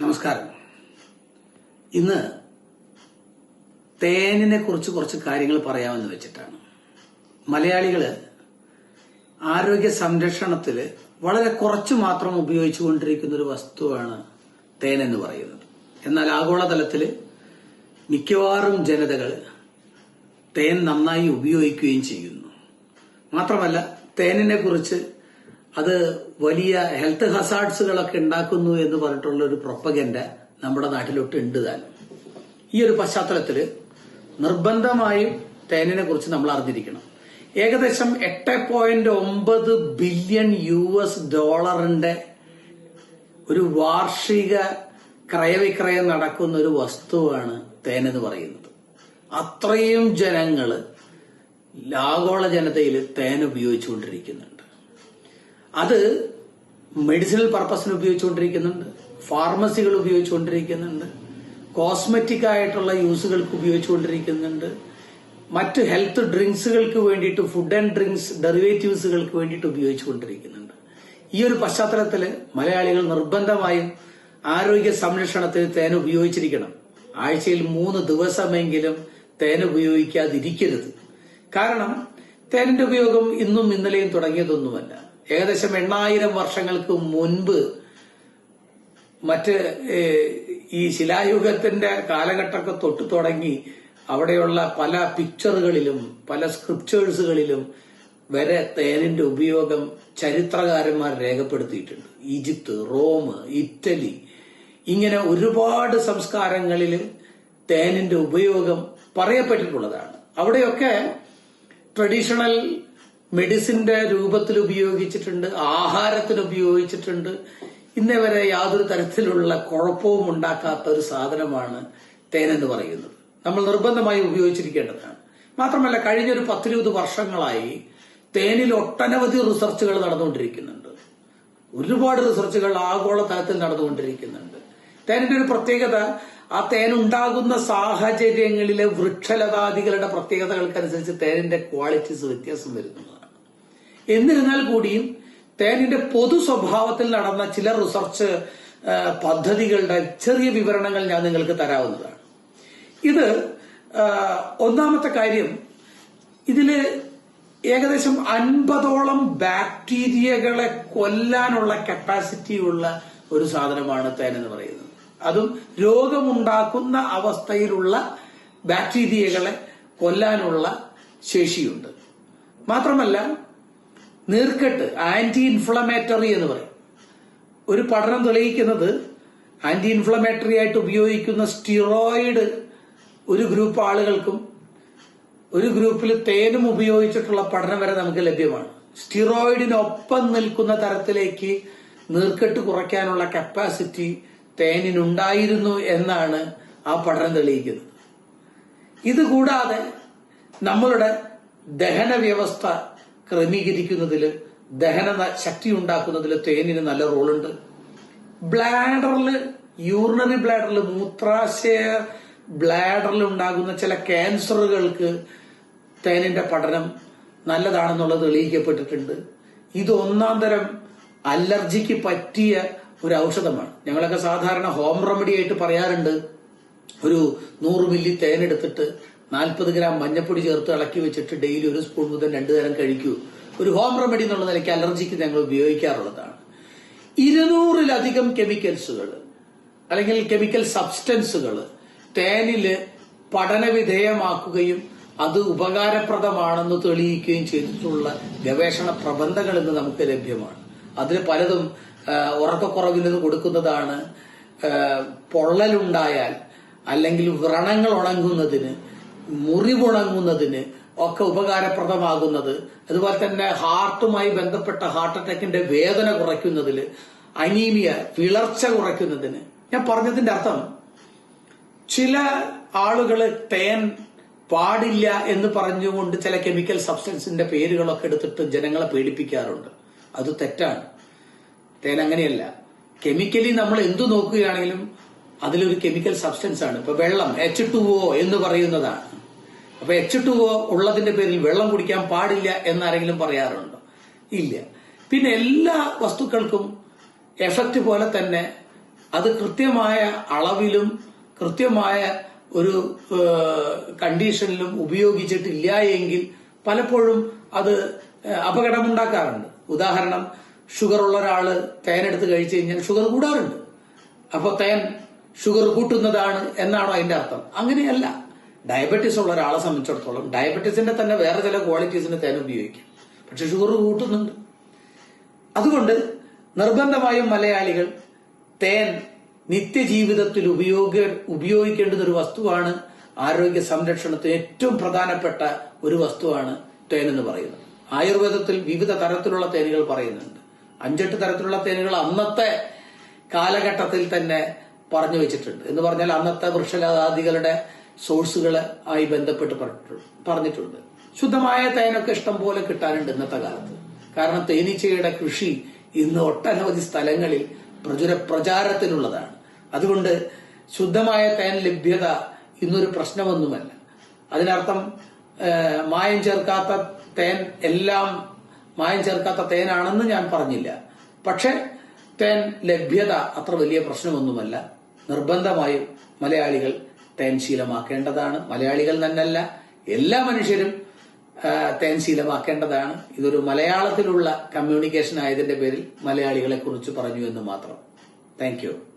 നമസ്കാരം. ഇന്ന് തേനിനെ കുറിച്ച് കുറച്ച് കാര്യങ്ങൾ പറയാമെന്ന് വെച്ചിട്ടാണ്. മലയാളികൾ ആരോഗ്യ സംരക്ഷണത്തിൽ വളരെ കുറച്ച് മാത്രം ഉപയോഗിച്ചുകൊണ്ടിരിക്കുന്ന ഒരു വസ്തുവാണ് തേൻ എന്ന് പറയുന്നത്. എന്നാൽ ആഗോളതലത്തിൽ മിക്കവാറും ജനതകൾ തേൻ നന്നായി ഉപയോഗിക്കുകയും ചെയ്യുന്നു. മാത്രമല്ല തേനിനെ കുറിച്ച് അത് വലിയ ഹെൽത്ത് ഹസാർഡ്സുകളൊക്കെ ഉണ്ടാക്കുന്നു എന്ന് പറഞ്ഞിട്ടുള്ള ഒരു പ്രൊപ്പഗൻഡ നമ്മുടെ നാട്ടിലൊട്ട് ഉണ്ട് താൻ. ഈ ഒരു പശ്ചാത്തലത്തിൽ നിർബന്ധമായും തേനിനെ കുറിച്ച് നമ്മൾ അറിഞ്ഞിരിക്കണം. ഏകദേശം എട്ട് പോയിന്റ് ഒമ്പത് ബില്യൺ യു എസ് ഡോളറിന്റെ ഒരു വാർഷിക ക്രയവിക്രയം നടക്കുന്ന ഒരു വസ്തുവാണ് തേനെന്ന് പറയുന്നത്. അത്രയും ജനങ്ങൾ ആഗോള ജനതയിൽ തേൻ ഉപയോഗിച്ചുകൊണ്ടിരിക്കുന്നുണ്ട്. അത് മെഡിസിനൽ പർപ്പസിന് ഉപയോഗിച്ചുകൊണ്ടിരിക്കുന്നുണ്ട്. ഫാർമസികൾ ഉപയോഗിച്ചുകൊണ്ടിരിക്കുന്നുണ്ട്. കോസ്മെറ്റിക് ആയിട്ടുള്ള യൂസുകൾക്ക് ഉപയോഗിച്ചുകൊണ്ടിരിക്കുന്നുണ്ട്. മറ്റ് ഹെൽത്ത് ഡ്രിങ്ക്സുകൾക്ക് വേണ്ടിയിട്ട് ഫുഡ് ആൻഡ് ഡ്രിങ്ക്സ് ഡെറിവേറ്റീവ്സുകൾക്ക് വേണ്ടിയിട്ട് ഉപയോഗിച്ചുകൊണ്ടിരിക്കുന്നുണ്ട്. ഈ ഒരു പശ്ചാത്തലത്തിൽ മലയാളികൾ നിർബന്ധമായും ആരോഗ്യ സംരക്ഷണത്തിന് തേൻ ഉപയോഗിച്ചിരിക്കണം. ആഴ്ചയിൽ മൂന്ന് ദിവസമെങ്കിലും തേൻ ഉപയോഗിക്കാതിരിക്കരുത്. കാരണം തേനിന്റെ ഉപയോഗം ഇന്നും ഇന്നലെയും തുടങ്ങിയതൊന്നുമല്ല. ഏകദേശം എണ്ണായിരം വർഷങ്ങൾക്ക് മുൻപ് മറ്റ് ഈ ശിലായുഗത്തിന്റെ കാലഘട്ടമൊക്കെ തൊട്ട് തുടങ്ങി അവിടെയുള്ള പല പിക്ചറുകളിലും പല സ്ക്രിപ്ചേഴ്സുകളിലും വരെ തേനിന്റെ ഉപയോഗം ചരിത്രകാരന്മാർ രേഖപ്പെടുത്തിയിട്ടുണ്ട്. ഈജിപ്ത് റോം ഇറ്റലി ഇങ്ങനെ ഒരുപാട് സംസ്കാരങ്ങളിൽ തേനിന്റെ ഉപയോഗം പറയപ്പെട്ടിട്ടുള്ളതാണ്. അവിടെയൊക്കെ ട്രഡീഷണൽ മെഡിസിന്റെ രൂപത്തിൽ ഉപയോഗിച്ചിട്ടുണ്ട് ആഹാരത്തിന് ഉപയോഗിച്ചിട്ടുണ്ട്. ഇന്നേ വരെ യാതൊരു തരത്തിലുള്ള കുഴപ്പവും ഉണ്ടാക്കാത്ത ഒരു സാധനമാണ് തേൻ എന്ന് പറയുന്നത്. നമ്മൾ നിർബന്ധമായി ഉപയോഗിച്ചിരിക്കേണ്ടതാണ്. മാത്രമല്ല കഴിഞ്ഞൊരു പത്തിരുപത് വർഷങ്ങളായി തേനിൽ ഒട്ടനവധി റിസർച്ചുകൾ നടന്നുകൊണ്ടിരിക്കുന്നുണ്ട്. ഒരുപാട് റിസർച്ചുകൾ ആഗോള തലത്തിൽ നടന്നുകൊണ്ടിരിക്കുന്നുണ്ട്. തേനിന്റെ ഒരു പ്രത്യേകത ആ തേൻ ഉണ്ടാകുന്ന സാഹചര്യങ്ങളിലെ വൃക്ഷലതാദികളുടെ പ്രത്യേകതകൾക്കനുസരിച്ച് തേനിന്റെ ക്വാളിറ്റീസ് വ്യത്യാസം വരുന്നതാണ് എന്നിരുന്നാൽ കൂടിയും തേനിന്റെ പൊതു സ്വഭാവത്തിൽ നടന്ന ചില റിസർച്ച് പദ്ധതികളുടെ ചെറിയ വിവരണങ്ങൾ ഞാൻ നിങ്ങൾക്ക് തരാവുന്നതാണ്. ഇത് ഒന്നാമത്തെ കാര്യം ഇതിൽ ഏകദേശം അൻപതോളം ബാക്ടീരിയകളെ കൊല്ലാനുള്ള കപ്പാസിറ്റി ഉള്ള ഒരു സാധനമാണ് തേൻ എന്ന് പറയുന്നത്. അതും രോഗമുണ്ടാക്കുന്ന അവസ്ഥയിലുള്ള ബാക്ടീരിയകളെ കൊല്ലാനുള്ള ശേഷിയുണ്ട്. മാത്രമല്ല നീർക്കെട്ട് ആന്റി ഇൻഫ്ലമേറ്ററി എന്ന് പറയും. ഒരു പഠനം തെളിയിക്കുന്നത് ആന്റി ഇൻഫ്ലമേറ്ററി ആയിട്ട് ഉപയോഗിക്കുന്ന സ്റ്റിറോയിഡ് ഒരു ഗ്രൂപ്പ് ആളുകൾക്കും ഒരു ഗ്രൂപ്പിൽ തേനും ഉപയോഗിച്ചിട്ടുള്ള പഠനം വരെ നമുക്ക് ലഭ്യമാണ്. സ്റ്റിറോയിഡിനൊപ്പം നിൽക്കുന്ന തരത്തിലേക്ക് നീർക്കെട്ട് കുറയ്ക്കാനുള്ള കപ്പാസിറ്റി തേനിനുണ്ടായിരുന്നു എന്നാണ് ആ പഠനം തെളിയിക്കുന്നത്. ഇതുകൂടാതെ നമ്മളുടെ ദഹന വ്യവസ്ഥ ക്രമീകരിക്കുന്നതിൽ ദഹന ശക്തി ഉണ്ടാക്കുന്നതിൽ തേനിന് നല്ല റോളുണ്ട്. ബ്ലാഡറിൽ യൂറിനറി ബ്ലാഡറിൽ മൂത്രാശയ ബ്ലാഡറിൽ ഉണ്ടാകുന്ന ചില ക്യാൻസറുകൾക്ക് തേനിന്റെ പഠനം നല്ലതാണെന്നുള്ളത് തെളിയിക്കപ്പെട്ടിട്ടുണ്ട്. ഇത് ഒന്നാം തരം അലർജിക്ക് പറ്റിയ ഒരു ഔഷധമാണ്. ഞങ്ങളൊക്കെ സാധാരണ ഹോം റെമഡി ആയിട്ട് പറയാറുണ്ട്. ഒരു നൂറ് മില്ലി തേനെടുത്തിട്ട് നാൽപ്പത് ഗ്രാം മഞ്ഞപ്പൊടി ചേർത്ത് ഇളക്കി വെച്ചിട്ട് ഡെയിലി ഒരു സ്പൂൺ മുതൽ രണ്ടു നേരം കഴിക്കൂ. ഒരു ഹോം റെമഡി എന്നുള്ള നിലയ്ക്ക് അലർജിക്ക് ഞങ്ങൾ ഉപയോഗിക്കാറുള്ളതാണ്. ഇരുന്നൂറിലധികം കെമിക്കൽസുകൾ അല്ലെങ്കിൽ കെമിക്കൽ സബ്സ്റ്റൻസുകൾ തേനിൽ പഠനവിധേയമാക്കുകയും അത് ഉപകാരപ്രദമാണെന്ന് തെളിയിക്കുകയും ചെയ്തിട്ടുള്ള ഗവേഷണ പ്രബന്ധങ്ങൾ ഇന്ന് നമുക്ക് ലഭ്യമാണ്. അതിൽ പലതും ഉറക്കക്കുറവിന് കൊടുക്കുന്നതാണ്. പൊള്ളലുണ്ടായാൽ അല്ലെങ്കിൽ വ്രണങ്ങൾ ഉണങ്ങുന്നതിന് മുറിവുണങ്ങുന്നതിന് ഒക്കെ ഉപകാരപ്രദമാകുന്നത്. അതുപോലെ തന്നെ ഹാർട്ടുമായി ബന്ധപ്പെട്ട ഹാർട്ട് അറ്റാക്കിന്റെ വേദന കുറയ്ക്കുന്നതിൽ അനീമിയ വിളർച്ച കുറയ്ക്കുന്നതിന്. ഞാൻ പറഞ്ഞതിന്റെ അർത്ഥം ചില ആളുകൾ തേൻ പാടില്ല എന്ന് പറഞ്ഞുകൊണ്ട് ചില കെമിക്കൽ സബ്സ്റ്റൻസിന്റെ പേരുകളൊക്കെ എടുത്തിട്ട് ജനങ്ങളെ പേടിപ്പിക്കാറുണ്ട്. അത് തെറ്റാണ്. തേൻ അങ്ങനെയല്ല. കെമിക്കലി നമ്മൾ എന്തു നോക്കുകയാണെങ്കിലും അതിലൊരു കെമിക്കൽ സബ്സ്റ്റൻസ് ആണ്. ഇപ്പൊ വെള്ളം എച്ച് ടു ഒ എന്ന് പറയുന്നതാണ്. അപ്പൊ എച്ച് ടു ഒ ഉള്ളതിന്റെ പേരിൽ വെള്ളം കുടിക്കാൻ പാടില്ല എന്നാരെങ്കിലും പറയാറുണ്ടോ? ഇല്ല. പിന്നെ എല്ലാ വസ്തുക്കൾക്കും എഫക്റ്റ് പോലെ തന്നെ അത് കൃത്യമായ അളവിലും കൃത്യമായ ഒരു കണ്ടീഷനിലും ഉപയോഗിച്ചിട്ടില്ല എങ്കിൽ പലപ്പോഴും അത് അപകടമുണ്ടാക്കാറുണ്ട്. ഉദാഹരണം ഷുഗർ ഉള്ള ഒരാൾ തേനെടുത്ത് കഴിച്ചു കഴിഞ്ഞാൽ ഷുഗർ കൂടാറുണ്ട്. അപ്പോൾ തേൻ ഷുഗർ കൂട്ടുന്നതാണ് എന്നാണോ അതിന്റെ അർത്ഥം. അങ്ങനെയല്ല. ഡയബറ്റീസ് ഉള്ള ഒരാളെ സംബന്ധിച്ചിടത്തോളം ഡയബറ്റീസിന്റെ തന്നെ വേറെ ചില ക്വാളിറ്റീസിന് തേൻ ഉപയോഗിക്കാം. പക്ഷെ ഷുഗർ കൂട്ടുന്നുണ്ട്. അതുകൊണ്ട് നിർബന്ധമായും മലയാളികൾ തേൻ നിത്യജീവിതത്തിൽ ഉപയോഗ ഉപയോഗിക്കേണ്ടുന്ന ഒരു വസ്തുവാണ് ആരോഗ്യ സംരക്ഷണത്തിന് ഏറ്റവും പ്രധാനപ്പെട്ട ഒരു വസ്തുവാണ് തേൻ എന്ന് പറയുന്നത്. ആയുർവേദത്തിൽ വിവിധ തരത്തിലുള്ള തേനുകൾ പറയുന്നുണ്ട്. അഞ്ചെട്ട് തരത്തിലുള്ള തേനുകൾ അന്നത്തെ കാലഘട്ടത്തിൽ തന്നെ പറഞ്ഞു വെച്ചിട്ടുണ്ട്. എന്ന് പറഞ്ഞാൽ അന്നത്തെ വൃക്ഷലതാദികളുടെ സോഴ്സുകൾ ആയി ബന്ധപ്പെട്ട് പറഞ്ഞിട്ടുണ്ട്. ശുദ്ധമായ തേനൊക്കെ ഇഷ്ടം പോലെ കിട്ടാനുണ്ട് ഇന്നത്തെ കാലത്ത്. കാരണം തേനീച്ചയുടെ കൃഷി ഇന്ന് ഒട്ടനവധി സ്ഥലങ്ങളിൽ പ്രചുര പ്രചാരത്തിനുള്ളതാണ് അതുകൊണ്ട് ശുദ്ധമായ തേൻ ലഭ്യത ഇന്നൊരു പ്രശ്നമൊന്നുമല്ല. അതിനർത്ഥം മായം ചേർക്കാത്ത തേൻ എല്ലാം മായം ചേർക്കാത്ത തേനാണെന്ന് ഞാൻ പറഞ്ഞില്ല. പക്ഷെ തേൻ ലഭ്യത അത്ര വലിയ പ്രശ്നമൊന്നുമല്ല. നിർബന്ധമായും മലയാളികൾ തേൻ ശീലമാക്കേണ്ടതാണ് മലയാളികൾ തന്നെയല്ല എല്ലാ മനുഷ്യരും തേൻശീലമാക്കേണ്ടതാണ്. തേൻ ശീലമാക്കേണ്ടതാണ് ഇതൊരു മലയാളത്തിലുള്ള കമ്മ്യൂണിക്കേഷൻ ആയതിന്റെ പേരിൽ മലയാളികളെ കുറിച്ച് പറഞ്ഞു എന്ന് മാത്രം. താങ്ക്